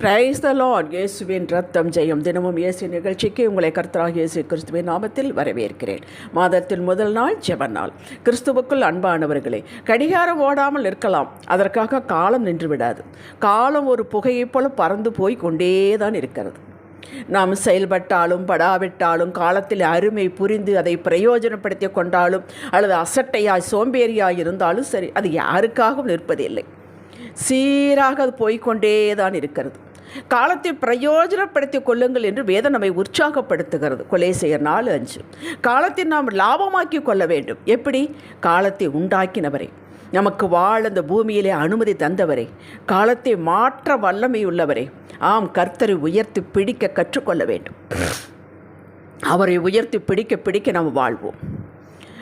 Praise the Lord இயேசுவின் ரத்தம் ஜெயம். தினமும் இயேசு நிகழ்ச்சிக்கு உங்களை கர்த்தராக இயேசு கிறிஸ்துவின் நாமத்தில் வரவேற்கிறேன். மாதத்தில் முதல் நாள் ஜெப நாள். கிறிஸ்துவுக்குள் அன்பானவர்களே கடிகாரம் ஓடாமல் இருக்கலாம். அதற்காக காலம் நின்று விடாது. காலம் ஒரு புகையைப் போல பறந்து போய் கொண்டே தான் இருக்கிறது. நாம் செயல்பட்டாலும் படாவிட்டாலும் காலத்தில் அருமை புரிந்து அதை பிரயோஜனப்படுத்தி கொண்டாலும் அல்லது அசட்டையாய் சோம்பேறியாய் இருந்தாலும் சரி அது யாருக்காகவும் நிற்பதில்லை. சீராக அது போய்கொண்டே தான் இருக்கிறது. காலத்தை பிரயோஜனப்படுத்தி கொள்ளுங்கள் என்று வேதம் நம்மை உற்சாகப்படுத்துகிறது. கொலேசையர் நாலு அஞ்சு. காலத்தை நாம் லாபமாக்கி கொள்ள வேண்டும். எப்படி? காலத்தை உண்டாக்கினவரை. நமக்கு வாழ அந்த பூமியிலே அனுமதி தந்தவரை. காலத்தை மாற்ற வல்லமை உள்ளவரே. ஆம் கர்த்தரை உயர்த்தி பிடிக்க கற்றுக்கொள்ள வேண்டும். அவரை உயர்த்தி பிடிக்க பிடிக்க நாம் வாழ்வோம்.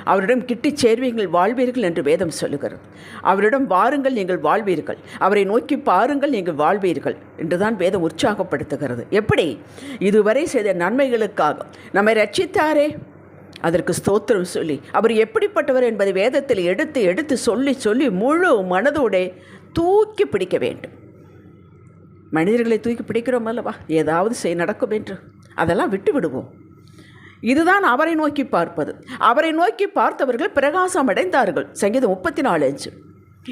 அவரிடம் கிட்டிச் சேர்வீங்கள் வாழ்வீர்கள் என்று வேதம் சொல்லுகிறது. அவரிடம் வாருங்கள் நீங்கள் வாழ்வீர்கள். அவரை நோக்கி பாருங்கள் நீங்கள் வாழ்வீர்கள் என்றுதான் வேதம் உற்சாகப்படுத்துகிறது. எப்படி? இதுவரை செய்த நன்மைகளுக்காக. நம்மை ரட்சித்தாரே. அதற்கு ஸ்தோத்திரம் சொல்லி அவர் எப்படிப்பட்டவர் என்பதை வேதத்தில் எடுத்து எடுத்து சொல்லி சொல்லி முழு மனதோடே தூக்கி பிடிக்க வேண்டும். மனிதர்களை தூக்கி பிடிக்கிறோம் அல்லவா? ஏதாவது செய் நடக்கும் என்று. அதெல்லாம் விட்டு விடுவோம் இதுதான் அவரை நோக்கி பார்ப்பது. அவரை நோக்கி பார்த்தவர்கள் பிரகாசம் அடைந்தார்கள். சங்கீதம் முப்பத்தி நாலு அஞ்சு.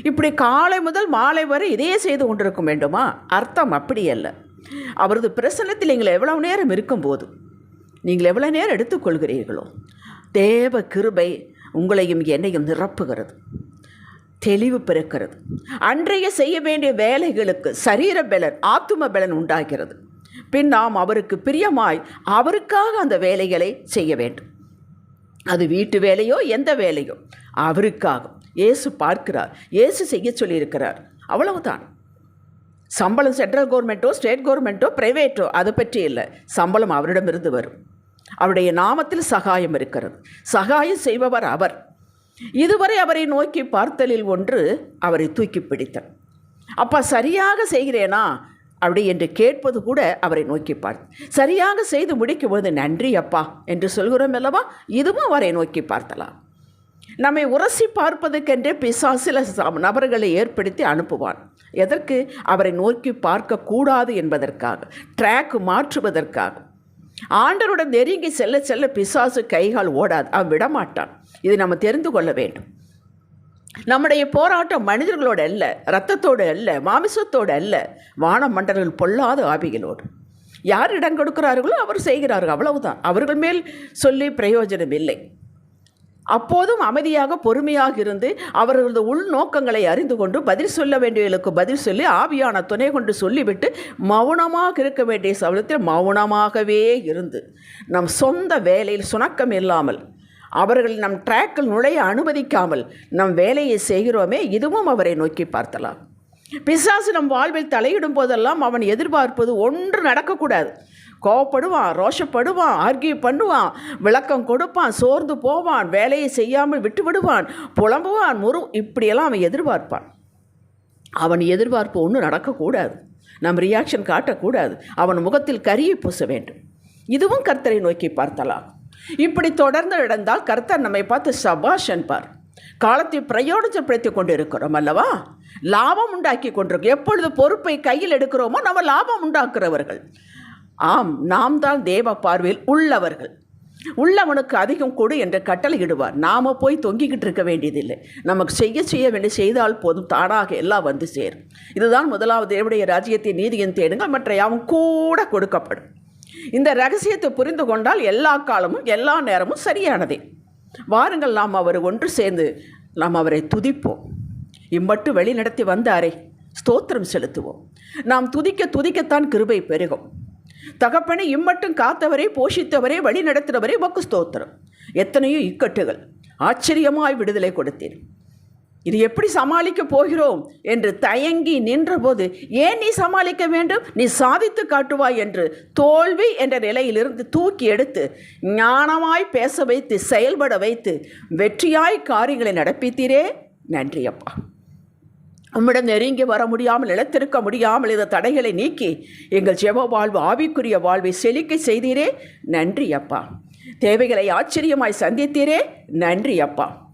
இப்படி காலை முதல் மாலை வரை இதையே செய்து கொண்டிருக்க வேண்டுமா? அர்த்தம் அப்படி அல்ல. அவரது பிரசனத்தில் நீங்கள் எவ்வளவு நேரம் இருக்கும்போது நீங்கள் எவ்வளோ நேரம் எடுத்துக்கொள்கிறீர்களோ தேவ கிருபை உங்களையும் என்னையும் நிரப்புகிறது தெளிவு பிறக்கிறது. அன்றைய செய்ய வேண்டிய வேலைகளுக்கு சரீர பலன் ஆத்தும பலன் உண்டாகிறது. பின் நாம் அவருக்கு பிரியமாய் அவருக்காக அந்த வேலைகளை செய்ய வேண்டும். அது வீட்டு வேலையோ எந்த வேலையோ. அவருக்காக. இயேசு பார்க்கிறார். இயேசு செய்ய சொல்லியிருக்கிறார். அவ்வளவுதான். சம்பளம் சென்ட்ரல் கவர்மெண்ட்டோ ஸ்டேட் கவர்மெண்ட்டோ ப்ரைவேட்டோ அதை பற்றி இல்லை. சம்பளம் அவரிடமிருந்து வரும். அவருடைய நாமத்தில் சகாயம் இருக்கிறது. சகாயம் செய்பவர் அவர். இதுவரை அவரை நோக்கி பார்த்தலில் ஒன்று அவரை தூக்கி பிடித்தார் அப்பா சரியாக செய்கிறேனா? அப்படி என்று கேட்பது கூட அவரை நோக்கி பார்த்து சரியாக செய்து முடிக்கும்போது நன்றி அப்பா என்று சொல்கிறோம் அல்லவா? இதுவும் அவரை நோக்கி பார்த்தலாம் நம்மை உரசி பார்ப்பதற்கென்றே பிசா சில நபர்களை ஏற்படுத்தி அனுப்புவான். எதற்கு? அவரை நோக்கி பார்க்கக்கூடாது என்பதற்காக ட்ராக் மாற்றுவதற்காக. ஆண்டருடன் நெருங்கி செல்ல செல்ல பிசாசு கைகால் ஓடாது அவன் விடமாட்டான். இது நம்ம தெரிந்து கொள்ள வேண்டும். நம்முடைய போராட்டம் மனிதர்களோடு அல்ல ரத்தத்தோடு அல்ல மாமிசத்தோடு அல்ல. வான மண்டலங்கள் பொல்லாத ஆவிகளோடு. யார் இடம் கொடுக்கிறார்களோ அவர் செய்கிறார்கள் அவ்வளவுதான். அவர்கள் மேல் சொல்லி பிரயோஜனம் இல்லை. அப்போதும் அமைதியாக பொறுமையாக இருந்து அவர்களது உள்நோக்கங்களை அறிந்து கொண்டு பதில் சொல்ல வேண்டியவர்களுக்கு பதில் சொல்லி ஆவியான துணை கொண்டு சொல்லிவிட்டு மௌனமாக இருக்க வேண்டிய சமயத்தில் மௌனமாகவே இருந்து நம் சொந்த வேலையில் சுணக்கம் இல்லாமல் அவர்கள் நம் ட்ராக்கில் நுழைய அனுமதிக்காமல் நம் வேலையை செய்கிறோமே இதுவும் அவரை நோக்கி பார்த்தலாம் பிசாசு நம் வாழ்வில் தலையிடும் போதெல்லாம் அவன் எதிர்பார்ப்பது ஒன்று நடக்கக்கூடாது. கோவப்படுவான் ரோஷப்படுவான் ஆர்கியூ பண்ணுவான் விளக்கம் கொடுப்பான் சோர்ந்து போவான் வேலையை செய்யாமல் விட்டு விடுவான் புலம்புவான் முரு இப்படியெல்லாம் அவன் எதிர்பார்ப்பான். அவன் எதிர்பார்ப்பு ஒன்றும் நடக்கக்கூடாது. நம் ரியாக்ஷன் காட்டக்கூடாது. அவன் முகத்தில் கரியை பூச வேண்டும். இதுவும் கர்த்தரை நோக்கி பார்த்தலாம் இப்படி தொடர்ந்து இடந்தால் கர்த்தர் நம்மை பார்த்து சபாஷ் என்பார் காலத்தை பிரயோஜனப்படுத்தி கொண்டு இருக்கிறோம் அல்லவா? லாபம் உண்டாக்கி கொண்டிருக்கோம் எப்பொழுது பொறுப்பை கையில் எடுக்கிறோமோ நம்ம லாபம் உண்டாக்குறவர்கள். ஆம் நாம் தான் தேவ பார்வையில் உள்ளவர்கள். உள்ளவனுக்கு அதிகம் கொடு என்று கட்டளையிடுவார். நாம் போய் தொங்கிக்கிட்டு இருக்க வேண்டியதில்லை. நமக்கு செய்ய செய்ய வேண்டிய செய்தால் போதும். தானாக எல்லாம் வந்து சேரும். இதுதான் முதலாவது தேவடைய ராஜ்யத்தை நீதியின் தேடுங்கள். மற்ற யாவும் கூட கொடுக்கப்படும். இந்த ரகசியத்தை புரிந்து கொண்டால் எல்லா காலமும் எல்லா நேரமும் சரியானதே. வாருங்கள் நாம் அவர் ஒன்று சேர்ந்து நாம் அவரை துதிப்போம். இம்மட்டு வழி நடத்தி வந்தாரே ஸ்தோத்திரம் செலுத்துவோம். நாம் துதிக்க துதிக்கத்தான் கிருபை பெருகும். தகப்பனை இம்மட்டும் காத்தவரே போஷித்தவரே வழி நடத்துகிறவரே மக்கு ஸ்தோத்திரம். எத்தனையோ இக்கட்டுகள் ஆச்சரியமாய் விடுதலை கொடுத்தேன் இது எப்படி சமாளிக்க போகிறோம் என்று தயங்கி நின்றபோது ஏன் நீ சமாளிக்க வேண்டும்? நீ சாதித்து காட்டுவாய் என்று தோல்வி என்ற நிலையிலிருந்து தூக்கி எடுத்து ஞானமாய் பேச வைத்து செயல்பட வைத்து வெற்றியாய் காரியங்களை நடப்பித்தீரே. நன்றி அப்பா. உம்மிடம் நெருங்கி வர முடியாமல் நிலத்திருக்க முடியாமல் இந்த தடைகளை நீக்கி எங்கள் ஜெப வாழ்வு ஆவிக்குரிய வாழ்வை செழிக்க செய்தீரே. நன்றி அப்பா. தேவைகளை ஆச்சரியமாய் சந்தித்தீரே. நன்றி அப்பா.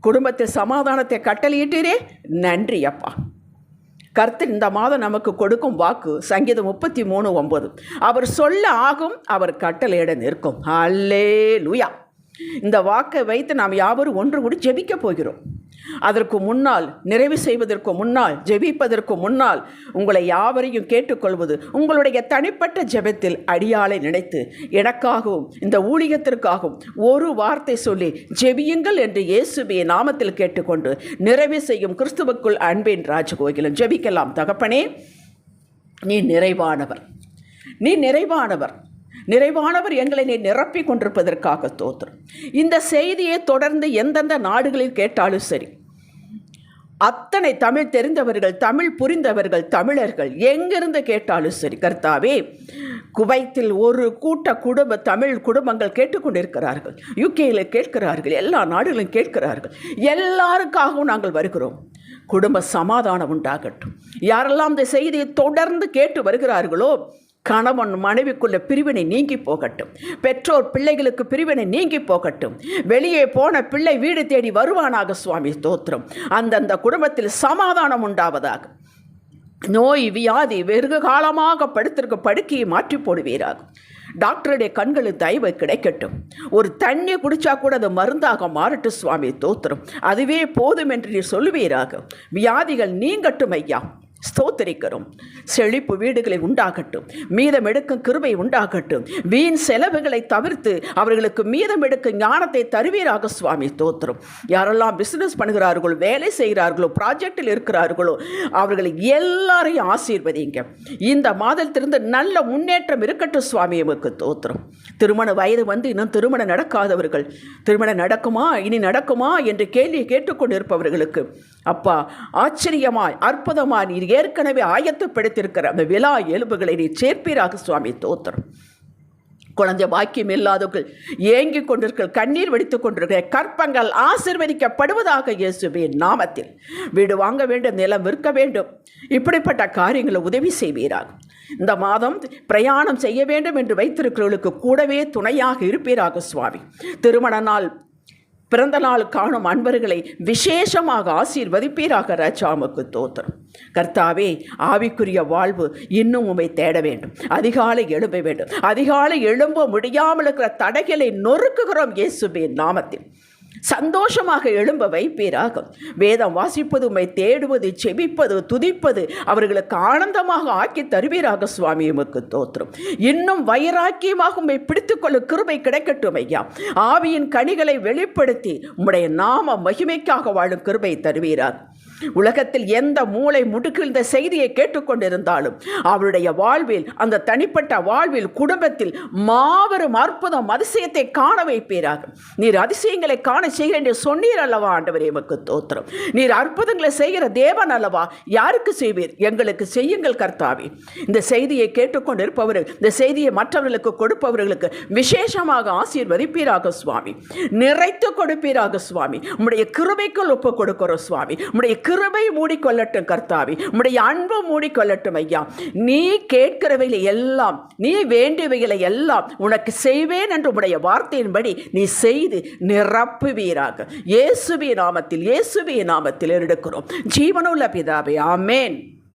குடும்பத்தில் சமாதானத்தை கட்டளையிட்டீரே. நன்றி அப்பா. கர்த்து இந்த மாதம் நமக்கு கொடுக்கும் வாக்கு சங்கீதம் முப்பத்தி மூணு ஒம்பது அவர் சொல்ல ஆகும் அவர் கட்டளையிட நிற்கும். அல்லே லூயா இந்த வாக்கை வைத்து நாம் யாவரும் ஒன்று கூடி ஜெபிக்க போகிறோம். அதற்கு முன்னால் நிறைவு செய்வதற்கு முன்னால் ஜெபிப்பதற்கு முன்னால் உங்களை யாவரையும் கேட்டுக்கொள்வது உங்களுடைய தனிப்பட்ட ஜெபத்தில் அடியாளை நினைத்து எனக்காகவும் இந்த ஊழியத்திற்காகவும் ஒரு வார்த்தை சொல்லி ஜெபியுங்கள் என்று இயேசுபிய நாமத்தில் கேட்டுக்கொண்டு நிறைவு செய்யும் கிறிஸ்துவுக்குள் அன்பின் ராஜகோகிலும் ஜெபிக்கலாம் தகப்பனே நீ நிறைவானவர். நீ நிறைவானவர். நிறைவானவர் எங்களை நீ நிரப்பி கொண்டிருப்பதற்காக தோத்திரம் இந்த செய்தியை தொடர்ந்து எந்தெந்த நாடுகளில் கேட்டாலும் சரி அத்தனை தமிழ் தெரிந்தவர்கள் தமிழ் புரிந்தவர்கள் தமிழர்கள் எங்கிருந்து கேட்டாலும் சரி கர்த்தாவே குவைத்தில் ஒரு கூட்ட குடும்ப தமிழ் குடும்பங்கள் கேட்டுக்கொண்டிருக்கிறார்கள். யூகேயில் கேட்கிறார்கள் எல்லா நாடுகளும் கேட்கிறார்கள். எல்லாருக்காகவும் நாங்கள் வருகிறோம். குடும்ப சமாதானம் உண்டாகட்டும். யாரெல்லாம் இந்த செய்தியை தொடர்ந்து கேட்டு வருகிறார்களோ கணவன் மனைவிக்குள்ள பிரிவினை நீங்கி போகட்டும். பெற்றோர் பிள்ளைகளுக்கு பிரிவினை நீங்கி போகட்டும். வெளியே போன பிள்ளை வீடு தேடி வருவானாக சுவாமி ஸ்தோத்திரம். அந்தந்த குடும்பத்தில் சமாதானம் உண்டாவதாக. நோய் வியாதி வெகு காலமாக படுத்திருக்க படுக்கையை மாற்றி போடுவீராக. டாக்டருடைய கண்களுக்கு தயவு கிடைக்கட்டும். ஒரு தண்ணி குடிச்சா கூட அது மருந்தாக மாறட்டும் சுவாமி தோத்திரம் அதுவே போதும் என்று நீ சொல்லுவீராக. வியாதிகள் நீங்கட்டும் ஐயா. ஸ்தோத்தரிக்கிறோம். செழிப்பு வீடுகளை உண்டாகட்டும். மீதம் எடுக்கும் கிருபை உண்டாகட்டும். வீண் செலவுகளை தவிர்த்து அவர்களுக்கு மீதம் எடுக்கும் ஞானத்தை தருவீராக சுவாமி தோத்திரம் யாரெல்லாம் பிஸ்னஸ் பண்ணுகிறார்களோ வேலை செய்கிறார்களோ ப்ராஜெக்டில் இருக்கிறார்களோ அவர்களை எல்லாரையும் ஆசீர்வதிங்க இந்த மாதத்திலிருந்து நல்ல முன்னேற்றம் இருக்கட்டும் சுவாமி எமக்கு தோத்திரம் திருமண வயது வந்து இன்னும் திருமணம் நடக்காதவர்கள் திருமணம் நடக்குமா இனி நடக்குமா என்று கேள்வி கேட்டுக்கொண்டிருப்பவர்களுக்கு அப்பா ஆச்சரியமாய் அற்புதமாய் நீர் ஏற்கனவே ஆயத்தப்படுத்தியிருக்கிற அந்த விழா எலும்புகளை நீ சேர்ப்பீராக சுவாமி தோத்திரம் குழந்தை பாக்கியம் இல்லாதவர்கள் ஏங்கிக் கொண்டிருக்கிற கண்ணீர் வடித்துக் கொண்டிருக்கிற கற்பங்கள் ஆசிர்வதிக்கப்படுவதாக இயேசுவின் நாமத்தில். வீடு வாங்க வேண்டும் நிலம் விற்க வேண்டும். இப்படிப்பட்ட காரியங்களை உதவி செய்வீராக. இந்த மாதம் பிரயாணம் செய்ய வேண்டும் என்று வைத்திருக்கிறவர்களுக்கு கூடவே துணையாக இருப்பீராக சுவாமி. திருமண நாள் பிறந்த நாள் காணும் அன்பர்களை விசேஷமாக ஆசீர்வதிப்பீராக ராஜாமுக்கு தோத்திரம். கர்த்தாவே ஆவிக்குரிய வாழ்வு இன்னும் உமை தேட வேண்டும். அதிகாலை எழும்ப வேண்டும். அதிகாலை எழும்ப முடியாமல் இருக்கிற தடைகளை நொறுக்குகிறோம் இயேசுபின் நாமத்தில். சந்தோஷமாக எழும்ப வைப்பீராக வேதம் வாசிப்பது உம்மை தேடுவது செபிப்பது துதிப்பது அவர்களுக்கு ஆனந்தமாக ஆக்கி தருவீராக சுவாமி உமக்கு தோற்றும். இன்னும் வைராக்கியமாக உம்மை பிடித்துக்கொள்ள கிருபை கிடைக்கட்டும் ஐயா. ஆவியின் கனிகளை வெளிப்படுத்தி உம்முடைய நாம மகிமைக்காக வாழும் கிருபை தருவீரார் உலகத்தில் எந்த மூளை முடுக்கில் இந்த செய்தியை கேட்டுக்கொண்டிருந்தாலும் அவருடைய வாழ்வில் அந்த தனிப்பட்ட வாழ்வில் குடும்பத்தில் மாபெரும் அற்புதம் அதிசயத்தை காண வைப்பீராக. நீர் அதிசயங்களை காண செய்கிற என்று சொன்னீர் அல்லவா ஆண்டவர் எமக்கு தோத்திரம். நீர் அற்புதங்களை செய்கிற தேவன் அல்லவா யாருக்கு செய்வீர்? எங்களுக்கு செய்யுங்கள் கர்த்தாவே. இந்த செய்தியை கேட்டுக்கொண்டிருப்பவர்கள் இந்த செய்தியை மற்றவர்களுக்கு கொடுப்பவர்களுக்கு விசேஷமாக ஆசீர்வதிப்பீராக சுவாமி. நிறைத்து கொடுப்பீராக சுவாமி. உம்முடைய கிருபைக்குள் ஒப்பு கொடுக்கிறோம் சுவாமி. உம்முடைய கிருபை மூடிக்கொள்ளட்டும் கர்த்தாவி. உம்முடைய அன்பு மூடிக்கொள்ளட்டும் ஐயா. நீ கேட்கிறவைகளை எல்லாம் நீ வேண்டியவைகளை எல்லாம் உனக்கு செய்வேன் என்று உடைய வார்த்தையின்படி நீ செய்து நிரப்புவீராக. இயேசுவி நாமத்தில் இயேசுவி நாமத்தில் எடுக்கிறோம் ஜீவனுள்ள பிதாவே ஆமேன்.